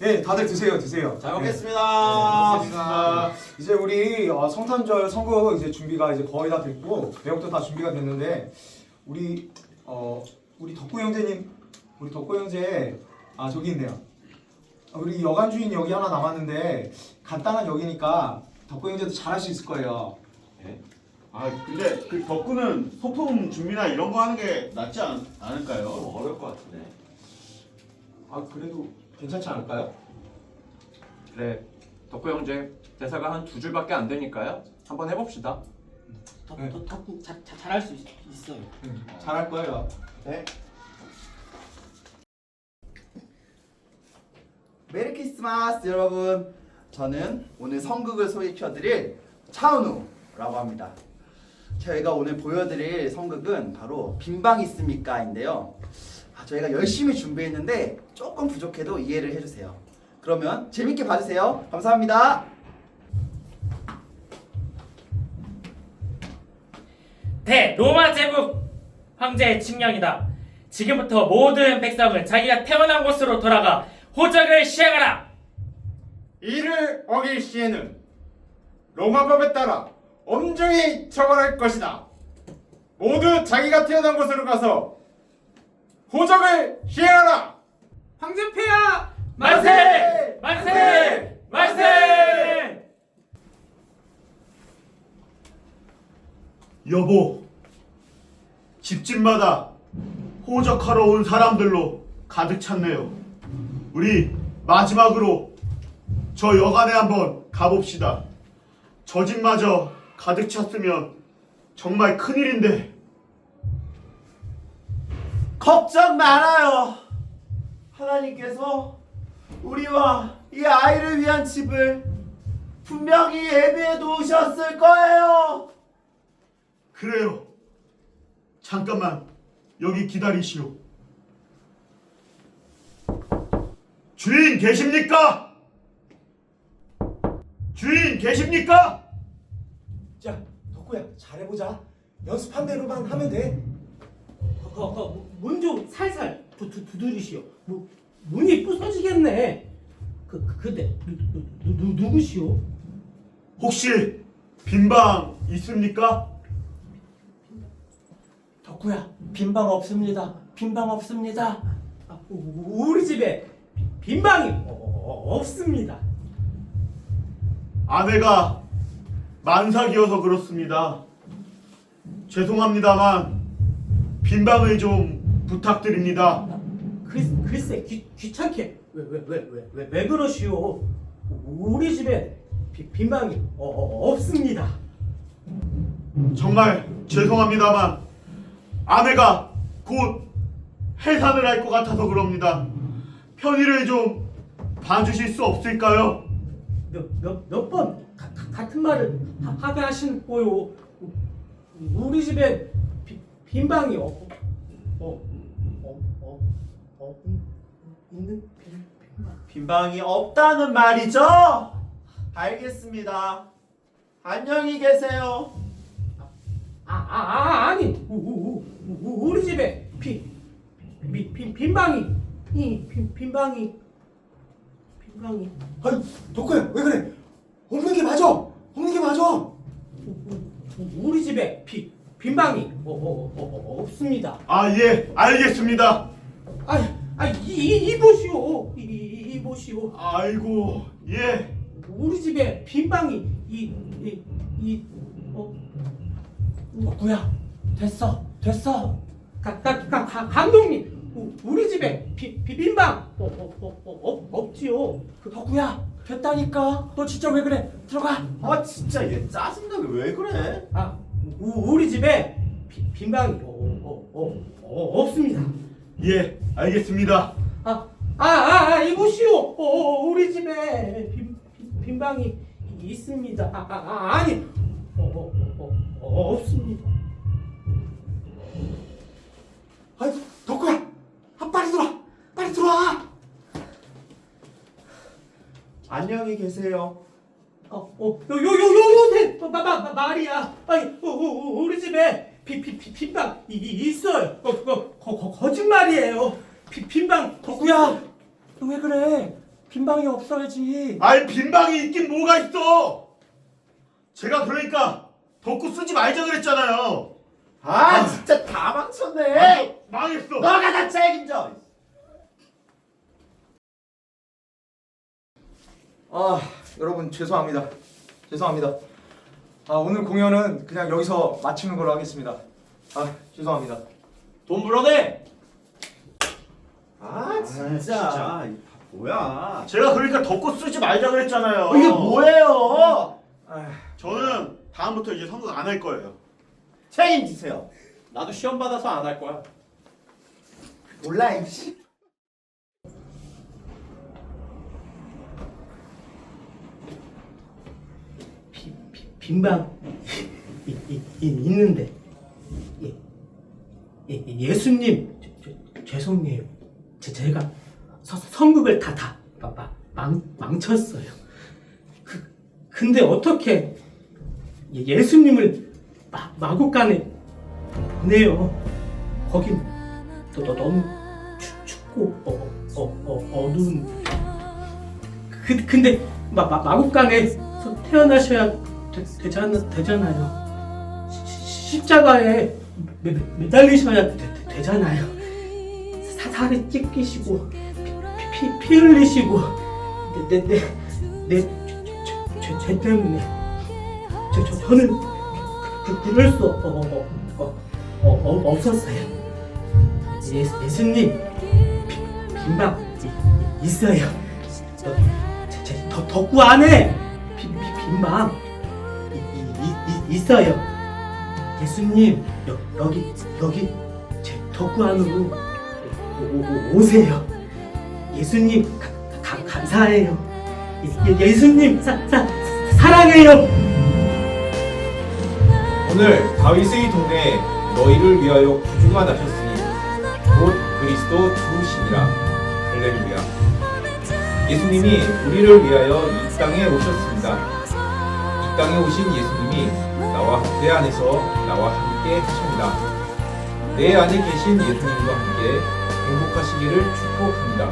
네, 다들 드세요, 드세요. 잘 네. 먹겠습니다. 고맙습니다. 이제 우리 어, 성탄절 선거 이제 준비가 이제 거의 다 됐고 내용도 다 준비가 됐는데 우리 어 우리 덕구 형제님 우리 덕구 형제 아 저기 있네요. 아, 우리 여관 주인 여기 하나 남았는데 간단한 여기니까 덕구 형제도 잘할 수 있을 거예요. 아 근데 그 덕구는 소품 준비나 이런 거 하는 게 낫지 않, 않을까요? 좀 어려울 것 같은데. 아 그래도 괜찮지 않을까요? 그래 덕후 형제 대사가 한 두 줄밖에 안 되니까요 한번 해봅시다 더, 네. 더, 더, 잘, 잘- 잘할 수 있, 있어요. 응, 잘할 거예요. 네. 메리 크리스마스 여러분. 저는 오늘 성극을 소개시켜드릴 차은우라고 합니다. 저희가 오늘 보여드릴 성극은 바로 빈방 있습니까인데요. 아, 저희가 열심히 준비했는데 조금 부족해도 이해를 해주세요. 그러면 재밌게 봐주세요. 감사합니다. 대 로마 제국 황제의 칙령이다. 지금부터 모든 백성은 자기가 태어난 곳으로 돌아가 호적을 시행하라. 이를 어길 시에는 로마법에 따라 엄중히 처벌할 것이다. 모두 자기가 태어난 곳으로 가서 호적을 시행하라. 황제폐하 만세! 만세! 만세! 여보, 집집마다 호적하러 온 사람들로 가득 찼네요. 우리 마지막으로 저 여관에 한번 가봅시다. 저 집마저 가득 찼으면 정말 큰일인데. 걱정 말아요. 하나님께서 우리와 이 아이를 위한 집을 분명히 예비해 놓으셨을 거예요. 그래요. 잠깐만 여기 기다리시오. 주인 계십니까? 주인 계십니까? 자, 덕구야 잘해보자. 연습한 대로만 하면 돼. 거, 거, 문좀 살살 두, 두, 두드리시오. 뭐, 문이 부서지겠네. 그, 그 근데 누, 누, 누, 누구시오? 혹시 빈방 있습니까? 덕구야, 빈방 없습니다. 빈방 없습니다. 아, 우- 우리 집에 비- 빈방이 어, 어, 없습니다. 아내가 만삭이어서 그렇습니다. 죄송합니다만 빈방을 좀 부탁드립니다. 글, 글쎄 귀, 귀찮게 왜왜왜 왜 왜 왜 그러시오? 우리 집에 비, 빈방이 어, 어, 없습니다. 정말 죄송합니다만 아내가 곧 해산을 할 것 같아서 그럽니다. 편의를 좀 봐주실 수 없을까요? 몇몇몇번 같은 말을 하, 하게 하신 거요. 우리 집에 비, 빈 방이 어, 어, 어, 어, 어, 있는 빈, 빈방. 빈 방이 없다는 말이죠? 알겠습니다. 안녕히 계세요. 아, 아, 아 아니 우, 우, 우, 우, 우리 집에 비, 비, 빈, 빈 방이 이 빈, 빈 방이 빈 방이 아니, 덕구야 왜 그래? 없는 게 맞아. 없는 게 맞아. 우- 우- 우리 집에 비, 빈방이 어, 어, 어, 어, 없습니다. 아, 예, 알겠습니다. 아, 아, 이, 이, 이 보시오. 이, 이, 이 보시오. 아이고, 예. 우리 집에 빈방이 이, 이, 이, 어, 덕구야 됐어, 됐어. 가, 가, 가, 가, 감독님, 우, 우리 집에 비, 비, 빈방 어, 어, 어, 어, 없, 없지요. 그, 덕구야 됐다니까. 너 진짜 왜 그래? 들어가. 아 진짜 얘 짜증나게 왜 그래? 아, 우, 우리 집에 비, 빈방이 어, 어, 어, 어, 없습니다. 예, 알겠습니다. 아, 아, 아, 아 이보시오. 어, 어, 우리 집에 빈, 빈, 빈 방이 있습니다. 아, 아, 아 아 니, 어, 어, 어, 어, 없습니다. 아이, 덕구야, 아, 빨리 들어와, 빨리 들어와. 안녕히 계세요. 어, 어, 요, 요, 요, 요, 요새 마, 마, 마, 말이야. 아니, 어, 어, 어, 우리 집에 비, 비, 비, 빈방 이, 이, 있어요. 어, 거, 거, 거, 거짓말이에요. 비, 빈방 덕구야, 너 왜 그래? 빈방이 없어야지. 아이 빈방이 있긴 뭐가 있어 제가 그러니까 덕구 쓰지 말자 그랬잖아요 아 진짜 다 망쳤네. 완전 망했어 너가 다 책임져. 아 여러분 죄송합니다. 죄송합니다. 아 오늘 공연은 그냥 여기서 마치는 걸로 하겠습니다. 아 죄송합니다. 돈 불어내. 아 진짜. 뭐야? 제가 그러니까 덕구 쓰지 말자 그랬잖아요 어, 이게 뭐예요? 아, 저는 다음부터 이제 선거 안할 거예요 책임지세요. 나도 시험 받아서 안 할 거야. 몰라 이씨. 빈방. 이, 있는데. 예, 예, 예수님. 저, 저, 죄송해요. 제, 제가 서, 성극을 다다 망, 망쳤어요. 그, 근데 어떻게 예- 예수님을 마, 마구간에 보내요? 거긴 또, 또 너무 춥, 춥고 어, 어, 어, 어두운. 그, 근데 마, 마, 마국간에서 태어나셔야 되, 되잖아, 되잖아요. 시- 시- 십자가에 매, 매, 매달리셔야 되, 되, 되잖아요. 사살에 찢기시고 피, 피, 피 흘리시고 내 내내내죄 때문에 저, 저 저는 그, 그, 그럴 수 어, 어, 어, 어, 어, 없었어요. 예, 예수님 빈- 빈방 이- 있어요. 어, 제, 제 덕, 덕구 안에 빈, 빈, 빈방 있어요. 예수님 여, 여기 여기 제 덕구 안으로 오, 오, 오세요. 예수님 가, 가, 감사해요. 예, 예, 예수님 사, 사, 사랑해요. 오늘 다윗의 동네에 너희를 위하여 구주가 나셨으니 곧 그리스도 주시니라 할렐루야 예수님이 우리를 위하여 이 땅에 오셨습니다 이 땅에 오신 예수님이 나와 내 안에서 나와 함께 하십니다. 내 안에 계신 예수님과 함께 행복하시기를 축복합니다.